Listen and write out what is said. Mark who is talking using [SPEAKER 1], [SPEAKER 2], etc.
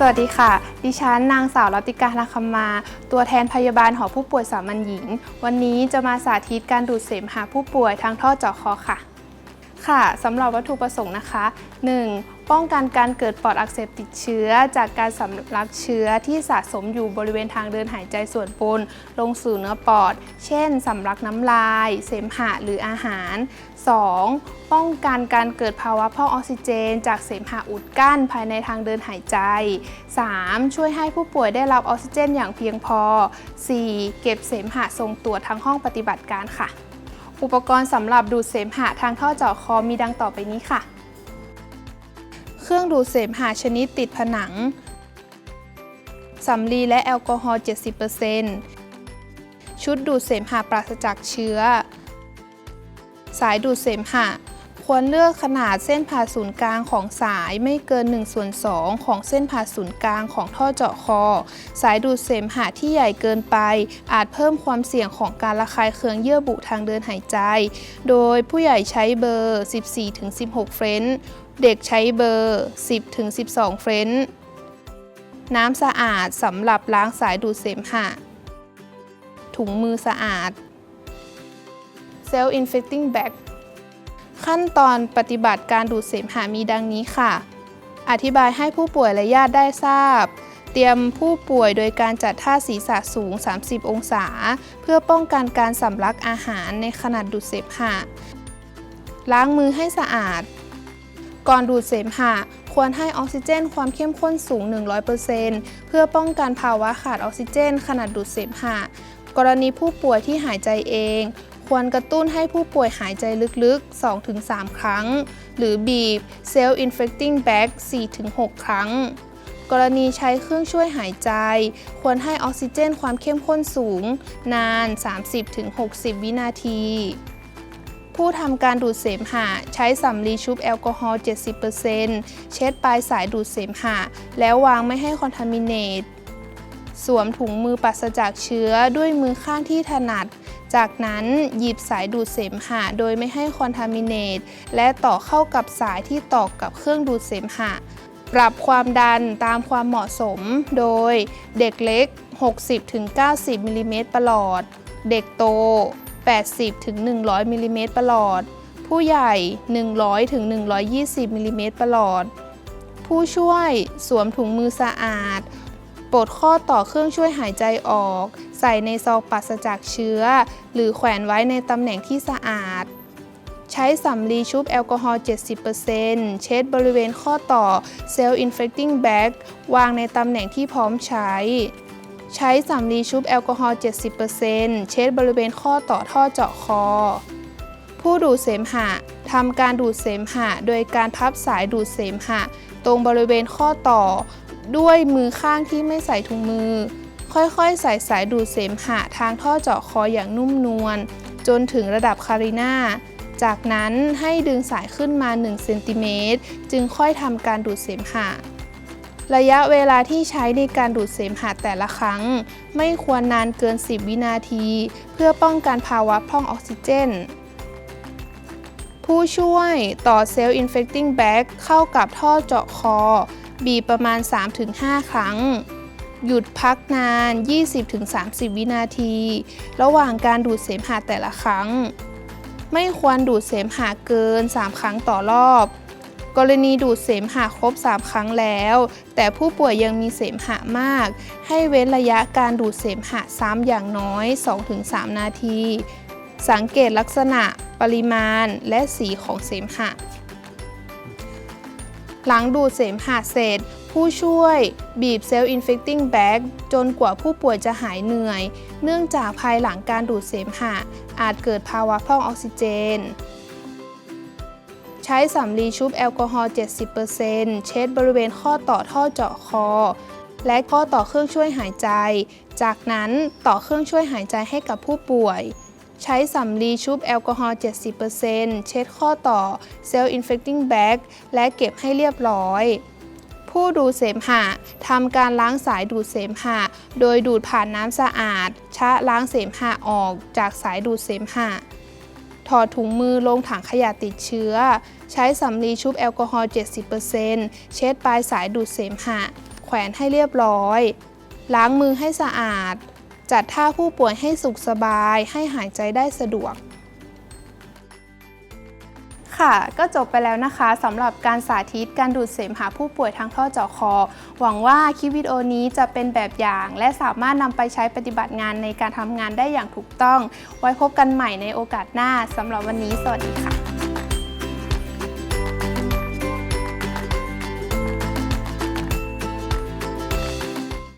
[SPEAKER 1] สวัสดีค่ะ ดิฉันนางสาวรัติการาคำมา ตัวแทนพยาบาลหอผู้ป่วยสามัญหญิง วันนี้จะมาสาธิตการดูดเสมหะผู้ป่วยทางท่อเจาะคอค่ะ ค่ะสำหรับวัตถุประสงค์นะคะ 1. ป้องกันการเกิดปอดอักเสบติดเชื้อ จากการสำลักเชื้อที่สะสมอยู่บริเวณทางเดินหายใจส่วนบนลงสู่เนื้อปอด เช่นสำลักน้ำลาย เสมหะหรืออาหาร 2. ป้องกันการเกิดภาวะพ่องออกซิเจน จากเสมหะอุดกั้นภายในทางเดินหายใจ 3. ช่วยให้ผู้ป่วยได้รับออกซิเจนอย่างเพียงพอ 4. เก็บเสมหะทรงตัวทั้งห้องปฏิบัติการค่ะ อุปกรณ์สำหรับดูดเสมหะทางท่อเจาะคอมีดังต่อไปนี้ค่ะ เครื่องดูดเสมหะชนิดติดผนัง สำลีและแอลกอฮอล์70%ชุดดูดเสมหะปราศจากเชื้อ สายดูดเสมหะ ควรเลือกขนาดเส้นผ่าศูนย์กลางของสายไม่เกิน1ส่วน2ของเส้นผ่าศูนย์กลางของท่อเจาะคอ สายดูดเสมหะที่ใหญ่เกินไป อาจเพิ่มความเสี่ยงของการระคายเคืองเยื่อบุทางเดินหายใจ โดยผู้ใหญ่ใช้เบอร์ 14-16 เฟรนช์ เด็กใช้เบอร์ 10-12 เฟรนช์น้ำสะอาดสำหรับล้างสายดูดเสมหะ ถุงมือสะอาด Self Infecting Bag ขั้นตอนปฏิบัติการดูดเสมหะมีดังนี้ค่ะ อธิบายให้ผู้ป่วยและญาติได้ทราบ เตรียมผู้ป่วยโดยการจัดท่าศีรษะสูง 30 องศา เพื่อป้องกันการสำลักอาหารในขณะดูดเสมหะ ล้างมือให้สะอาด ก่อนดูดเสมหะ ควรให้ออกซิเจนความเข้มข้นสูง 100%เพื่อป้องกันภาวะขาดออกซิเจนขณะดูดเสมหะ กรณีผู้ป่วยที่หายใจเอง ควรกระตุ้นให้ผู้ป่วยหายใจลึกๆ 2-3 ครั้ง หรือบีบ Self Infecting Bag 4-6 ครั้งกรณีใช้เครื่องช่วยหายใจ ควรให้ออกซิเจนความเข้มข้นสูง นาน 30-60 วินาที ผู้ทำการดูดเสมหะ ใช้สำลีชุบแอลกอฮอล์70%เช็ดปลายสายดูดเสมหะ แล้ววางไม่ให้คอนทามิเนตสวมถุงมือปราศจากเชื้อด้วยมือข้างที่ถนัด จากนั้นหยิบสายดูดเสมหะโดยไม่ให้คอนทามิเนตและต่อเข้ากับสายที่ต่อกับเครื่องดูดเสมหะ ปรับความดันตามความเหมาะสม โดยเด็กเล็ก 60-90มิลลิเมตรประหลอด เด็กโต 80-100มิลลิเมตรประหลอด ผู้ใหญ่ 100-120มิลลิเมตรประหลอด ผู้ช่วยสวมถุงมือสะอาด ปลดข้อต่อเครื่องช่วยหายใจออก ใส่ในซองปราศจากเชื้อ หรือแขวนไว้ในตำแหน่งที่สะอาด ใช้สำลีชุบแอลกอฮอล์ 70%เช็ดบริเวณข้อต่อ Self Infecting Bag วางในตำแหน่งที่พร้อมใช้ ใช้สำลีชุบแอลกอฮอล์ 70%เช็ดบริเวณข้อต่อท่อเจาะคอ ผู้ดูดเสมหะทำการดูดเสมหะ โดยการพับสายดูดเสมหะ ตรงบริเวณข้อต่อ ด้วยมือข้างที่ไม่ใส่ถุงมือ ค่อยๆ ใส่สายดูดเสมหะ ทางท่อเจาะคออย่างนุ่มนวลจนถึงระดับคาริน่าจากนั้นให้ดึงสายขึ้นมา1เซนติเมตรจึงค่อยทำการดูดเสมหะ ระยะเวลาที่ใช้ในการดูดเสมหะแต่ละครั้ง ไม่ควรนานเกิน 10 วินาที เพื่อป้องกันภาวะพร่องออกซิเจน ผู้ช่วยต่อเซลล์ infecting bag เข้ากับท่อเจาะคอ บีบประมาณ 3-5 ครั้ง หยุดพักนาน 20-30 วินาที ระหว่างการดูดเสมหะแต่ละครั้ง ไม่ควรดูดเสมหะเกิน 3 ครั้งต่อรอบ กรณีดูดเสมหะครบ 3 ครั้งแล้ว แต่ผู้ป่วยยังมีเสมหะมาก ให้เว้นระยะการดูดเสมหะซ้ำอย่างน้อย 2-3 นาที สังเกตลักษณะ ปริมาณ และสีของเสมหะ หลังดูดเสมหะเสร็จ ผู้ช่วยบีบเซลล์ infecting bag จนกว่าผู้ป่วยจะหายเหนื่อย เนื่องจากภายหลังการดูดเสมหะ อาจเกิดภาวะพร่องออกซิเจน ใช้สำลีชุบแอลกอฮอล์70%เช็ดบริเวณข้อต่อท่อเจาะคอ และข้อต่อเครื่องช่วยหายใจ จากนั้นต่อเครื่องช่วยหายใจให้กับผู้ป่วย ใช้สำลีชุบแอลกอฮอล์70%เช็ดข้อต่อ Self Infecting Bag และเก็บให้เรียบร้อยผู้ดูดเสมหะทำการล้างสายดูดเสมหะ โดยดูดผ่านน้ำสะอาดชะล้างเสมหะออกจากสายดูดเสมหะ ถอดถุงมือลงถังขยะติดเชื้อ ใช้สำลีชุบแอลกอฮอล์ 70%เช็ดปลายสายดูดเสมหะ แขวนให้เรียบร้อย ล้างมือให้สะอาด จัดท่าผู้ป่วยให้สุขสบาย ให้หายใจได้สะดวก ค่ะ ก็จบไปแล้วนะคะสำหรับการสาธิตการดูดเสมหะผู้ป่วยทางท่อเจาะคอ หวังว่าคลิปวิดีโอนี้จะเป็นแบบอย่าง และสามารถนำไปใช้ปฏิบัติงานในการทำงานได้อย่างถูกต้อง ไว้พบกันใหม่ในโอกาสหน้าสำหรับวันนี้ สวัสดีค่ะ